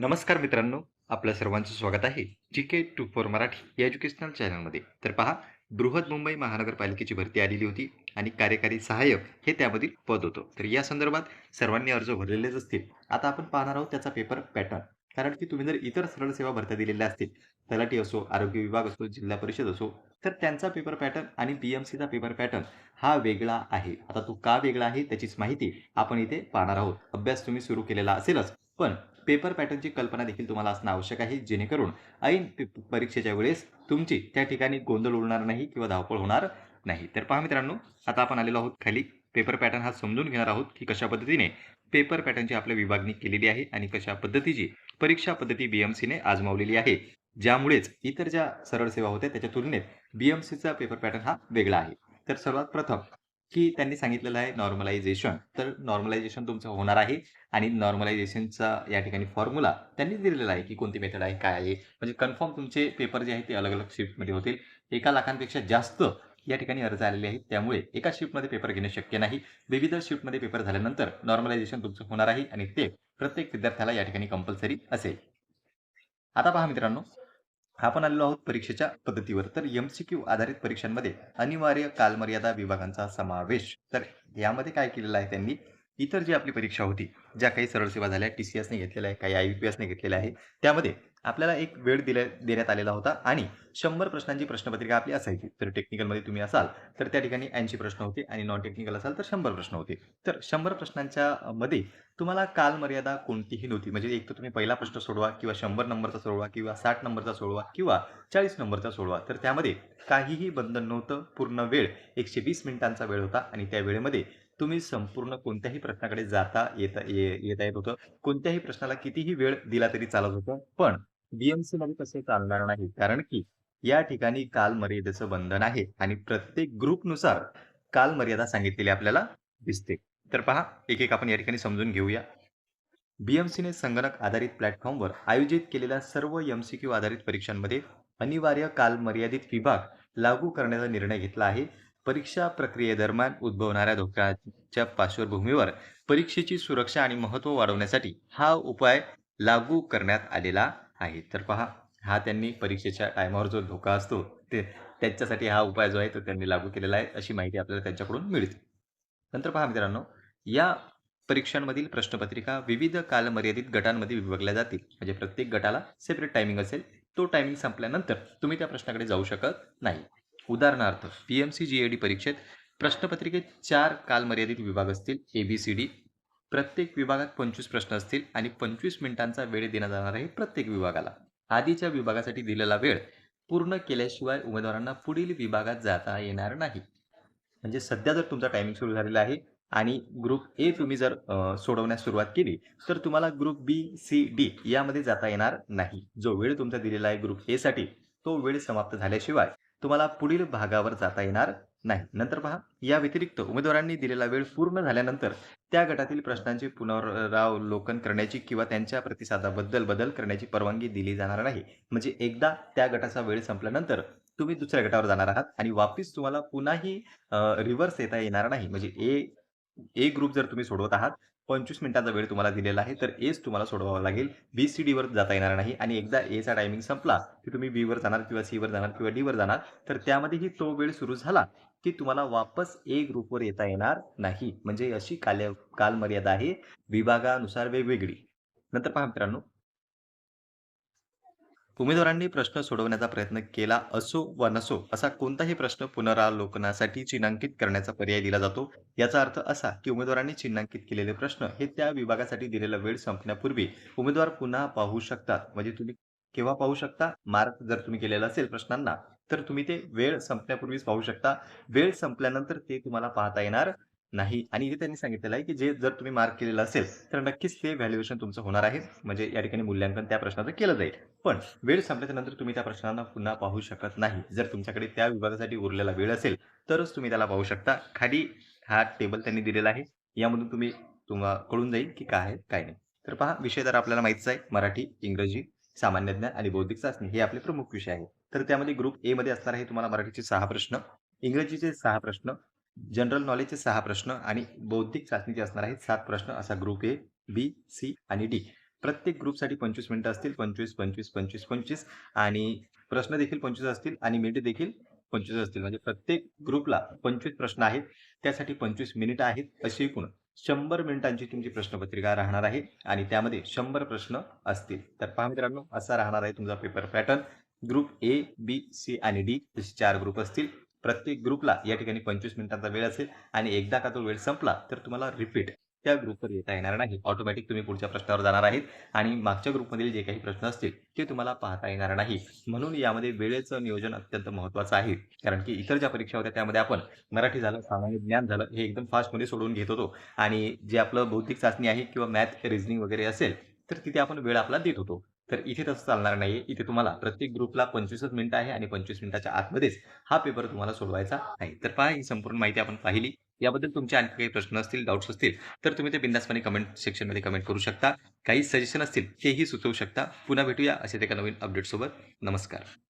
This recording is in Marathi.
नमस्कार मित्रांनो आपल्या सर्वांचं स्वागत आहे G K two four Marathi या एज्युकेशनल चॅनलमध्ये तर पहा बृहद मुंबई महानगरपालिकेची भरती आलेली होती आणि कार्यकारी सहाय्यक हे त्यामधील पद होतं. तर या संदर्भात सर्वांनी अर्ज भरलेलेच असतील. आता आपण पाहणार आहोत त्याचा पेपर पॅटर्न कारण की तुम्ही जर इतर सरळ सेवा भरत्या दिलेल्या असतील तलाठी असो आरोग्य विभाग असो जिल्हा परिषद असो तर त्यांचा पेपर पॅटर्न आणि पी एम सीचा पेपर पॅटर्न हा वेगळा आहे. आता तो का वेगळा आहे त्याचीच माहिती आपण इथे पाहणार आहोत. अभ्यास तुम्ही सुरू केलेला असेलच पण पेपर पॅटर्नची कल्पना देखील तुम्हाला असणं आवश्यक आहे जेणेकरून ऐन परीक्षेच्या वेळेस तुमची त्या ठिकाणी गोंधळ उडणार नाही किंवा धावपळ होणार नाही. तर पहा मित्रांनो आता आपण आलेलो आहोत खाली. पेपर पॅटर्न हा समजून घेणार आहोत की कशा पद्धतीने पेपर पॅटर्नची आपल्या विभागणी केलेली आहे आणि कशा पद्धतीची परीक्षा पद्धती बीएमसीने आजमावलेली आहे. ज्यामुळेच इतर ज्या सरळ सेवा होत्या त्याच्या तुलनेत बीएमसीचा पेपर पॅटर्न हा वेगळा आहे. तर सर्वात प्रथम की त्यांनी सांगितलेलं आहे नॉर्मलायझेशन तर नॉर्मलायझेशन तुमचं होणार आहे आणि नॉर्मलायझेशनचा या ठिकाणी फॉर्म्युला त्यांनी दिलेला आहे की कोणती मेथड आहे काय आहे. म्हणजे कन्फर्म तुमचे पेपर जे आहेत ते अलग अलग शिफ्टमध्ये होतील. एका लाखांपेक्षा जास्त या ठिकाणी अर्ज आलेले आहेत. त्यामुळे एका शिफ्टमध्ये पेपर घेणे शक्य नाही. विविध शिफ्टमध्ये पेपर झाल्यानंतर नॉर्मलायझेशन तुमचं होणार आहे आणि ते प्रत्येक विद्यार्थ्याला या ठिकाणी कंपल्सरी असेल. आता पहा मित्रांनो आपण आलेलो आहोत परीक्षेच्या पद्धतीवर. तर एमसीक्यू आधारित परीक्षांमध्ये अनिवार्य कालमर्यादा विभागांचा समावेश. तर यामध्ये काय केलेलं आहे त्यांनी? इतर जी आपली परीक्षा होती ज्या काही सरळ सेवा झाल्या टी सी एसने घेतलेल्या आहे काही आय पी एसने घेतलेल्या आहे त्यामध्ये आपल्याला एक वेळ दिल्या देण्यात आलेला होता आणि शंभर प्रश्नांची प्रश्नपत्रिका आपली असायची. तर टेक्निकलमध्ये तुम्ही असाल तर त्या ठिकाणी ऐंशी प्रश्न होते आणि नॉन टेक्निकल असाल तर शंभर प्रश्न होते. तर शंभर प्रश्नांच्या मध्ये तुम्हाला कालमर्यादा कोणतीही नव्हती. म्हणजे एक तर तुम्ही पहिला प्रश्न सोडवा किंवा शंभर नंबरचा सोडवा किंवा साठ नंबरचा सोडवा किंवा चाळीस नंबरचा सोडवा. तर त्यामध्ये काहीही बंधन नव्हतं. पूर्ण वेळ एकशे वीस मिनिटांचा वेळ होता आणि त्या वेळेमध्ये तुम्ही संपूर्ण कोणत्याही प्रश्नाकडे जाता येता ये- येता येत होतं. कोणत्याही प्रश्नाला कितीही वेळ दिला तरी चालत होतं. पण बीएमसी मध्ये तसे चालणार नाही. कारण की या ठिकाणी कालमर्यादेचं बंधन आहे. आणि प्रत्येक ग्रुपनुसार कालमर्यादा सांगितलेली आपल्याला दिसते. तर पहा एक एक आपण या ठिकाणी समजून घेऊया. बीएमसीने संगणक आधारित प्लॅटफॉर्मवर आयोजित केलेल्या सर्व एमसीक्यू आधारित परीक्षांमध्ये अनिवार्य कालमर्यादित विभाग लागू करण्याचा निर्णय घेतला आहे. परीक्षा प्रक्रियेदरम्यान उद्भवणाऱ्या धोक्याच्या पार्श्वभूमीवर परीक्षेची सुरक्षा आणि महत्त्व वाढवण्यासाठी हा उपाय लागू करण्यात आलेला आहे. तर पहा हा त्यांनी परीक्षेच्या टायमावर जो धोका असतो ते त्याच्यासाठी हा उपाय जो आहे तो त्यांनी लागू केलेला आहे अशी माहिती आपल्याला त्यांच्याकडून मिळते. नंतर पहा मित्रांनो या परीक्षांमधील प्रश्नपत्रिका विविध कालमर्यादित गटांमध्ये विभागल्या जातील. म्हणजे प्रत्येक गटाला सेपरेट टायमिंग असेल तो टायमिंग संपल्यानंतर तुम्ही त्या प्रश्नाकडे जाऊ शकत नाही. उदाहरणार्थ P M C G A D परीक्षेत प्रश्नपत्रिकेत चार कालमर्यादित विभाग असतील ए बी सी डी. प्रत्येक विभागात पंचवीस प्रश्न असतील आणि पंचवीस मिनिटांचा वेळ देण्यात जाणार आहे प्रत्येक विभागाला. आधीच्या विभागासाठी दिलेला वेळ पूर्ण केल्याशिवाय उमेदवारांना पुढील विभागात जाता येणार नाही. म्हणजे सध्या जर तुमचा टायमिंग सुरू झालेला आहे आणि ग्रुप ए तुम्ही जर सोडवण्यास सुरुवात केली तर तुम्हाला ग्रुप बी सी डी यामध्ये जाता येणार नाही. जो वेळ तुमचा दिलेला आहे ग्रुप ए साठी तो वेळ समाप्त झाल्याशिवाय तुम्हाला पुढील भागावर जाता येणार नाही. नंतर पहा या व्यतिरिक्त उमेदवारांनी दिलेला वेळ पूर्ण झाल्यानंतर त्या गटातील प्रश्नांचे पुनरावलोकन करण्याची किंवा त्यांच्या प्रतिसादाबद्दल बदल करण्याची परवानगी दिली जाणार नाही. म्हणजे एकदा त्या गटाचा वेळ संपल्यानंतर तुम्ही दुसऱ्या गटावर जाणार आहात आणि वापिस तुम्हाला पुन्हाही रिव्हर्स येता येणार नाही. म्हणजे ए ए ग्रुप जर तुम्ही सोडवत आहात पंचवीस मिनिटाचा वेळ तुम्हाला दिलेला आहे तर एच तुम्हाला सोडवावा लागेल. बी सी डीवर जाता येणार नाही आणि एकदा एचा टायमिंग संपला की तुम्ही बी वर जाणार किंवा सी वर जाणार किंवा डी वर जाणार तर त्यामध्येही तो वेळ सुरू झाला की तुम्हाला वापस ए ग्रुपवर येता येणार नाही. म्हणजे अशी काल कालमर्यादा आहे. विभागानुसार वेगवेगळी. नंतर पहा मित्रांनो उमेदवारांनी प्रश्न सोडवण्याचा प्रयत्न केला असो वा नसो असा कोणताही प्रश्न पुनरावलोकनासाठी चिन्हांकित करण्याचा पर्याय दिला जातो. याचा अर्थ असा की उमेदवारांनी चिन्हांकित केलेले प्रश्न हे त्या विभागासाठी दिलेला वेळ संपण्यापूर्वी उमेदवार पुन्हा पाहू शकतात. म्हणजे तुम्ही केव्हा पाहू शकता? मार्क जर तुम्ही केलेला असेल प्रश्नांना तर तुम्ही ते वेळ संपण्यापूर्वीच पाहू शकता. वेळ संपल्यानंतर ते तुम्हाला पाहता येणार. नाही. आणि इथे त्यांनी सांगितलेलं आहे की जे जर तुम्ही मार्क केलेलं असेल तर नक्कीच ते व्हॅल्युएशन तुमचं होणार आहे. म्हणजे या ठिकाणी मूल्यांकन त्या प्रश्नाचं केलं जाईल. पण वेळ संपल्याच्या नंतर तुम्ही त्या प्रश्नांना पुन्हा पाहू शकत नाही. जर तुमच्याकडे त्या विभागासाठी उरलेला वेळ असेल तरच तुम्ही त्याला पाहू शकता. खाली हा टेबल त्यांनी दिलेला आहे. यामधून तुम्ही तुम्हाला कळून जाईल की काय आहे काय नाही. तर पहा विषय तर आपल्याला माहितीच आहे. मराठी इंग्रजी सामान्य ज्ञान आणि बौद्धिक चाचणी हे आपले प्रमुख विषय आहेत. तर त्यामध्ये ग्रुप ए मध्ये असणार आहे तुम्हाला मराठीचे सहा प्रश्न इंग्रजीचे सहा प्रश्न जनरल नॉलेजचे सहा प्रश्न आणि बौद्धिक चाचणीचे असणार आहेत सात प्रश्न असा ग्रुप ए बी सी आणि डी प्रत्येक ग्रुपसाठी पंचवीस मिनिटं असतील पंचवीस पंचवीस पंचवीस पंचवीस आणि प्रश्न देखील पंचवीस असतील आणि मिनिटे देखील पंचवीस असतील. म्हणजे प्रत्येक ग्रुपला पंचवीस प्रश्न आहेत त्यासाठी पंचवीस मिनिटं आहेत अशी एकूण शंभर मिनिटांची तुमची प्रश्नपत्रिका राहणार आहे आणि त्यामध्ये शंभर प्रश्न असतील. तर पहा मित्रांनो असा राहणार आहे तुमचा paper pattern group A B C आणि डी असे चार ग्रुप असतील. प्रत्येक ग्रुपला या ठिकाणी पंचवीस मिनिटांचा वेळ असेल आणि एकदा का तो वेळ संपला तर तुम्हाला रिपीट त्या ग्रुपवर येता येणार नाही. ऑटोमॅटिक तुम्ही पुढच्या प्रश्नावर जाणार आहेत आणि मागच्या ग्रुपमधील जे काही प्रश्न असतील ते तुम्हाला पाहता येणार नाही. म्हणून यामध्ये वेळेचं नियोजन अत्यंत महत्त्वाचं आहे. कारण की इतर ज्या परीक्षा होत्या त्यामध्ये आपण मराठी झालं सामान्य ज्ञान झालं हे एकदम फास्टमध्ये सोडवून घेत होतो. आणि जे आपलं बौद्धिक चाचणी आहे किंवा मॅथ रिझनिंग वगैरे असेल तर तिथे आपण वेळ आपला देत होतो. तर इथे तसं चालणार नाही इथे तुम्हाला प्रत्येक ग्रुपला पंचवीसच मिनिटं आहे आणि पंचवीस मिनिटाच्या आतमध्येच हा पेपर तुम्हाला सोडवायचा आहे. तर पहा ही संपूर्ण माहिती आपण पाहिली. याबद्दल तुमचे आणखी काही प्रश्न असतील डाऊट्स असतील तर तुम्ही ते बिंदासपणे कमेंट सेक्शनमध्ये कमेंट करू शकता. काही सजेशन असतील तेही सुचवू शकता. पुन्हा भेटूया असेच एका नवीन अपडेटसोबत नमस्कार.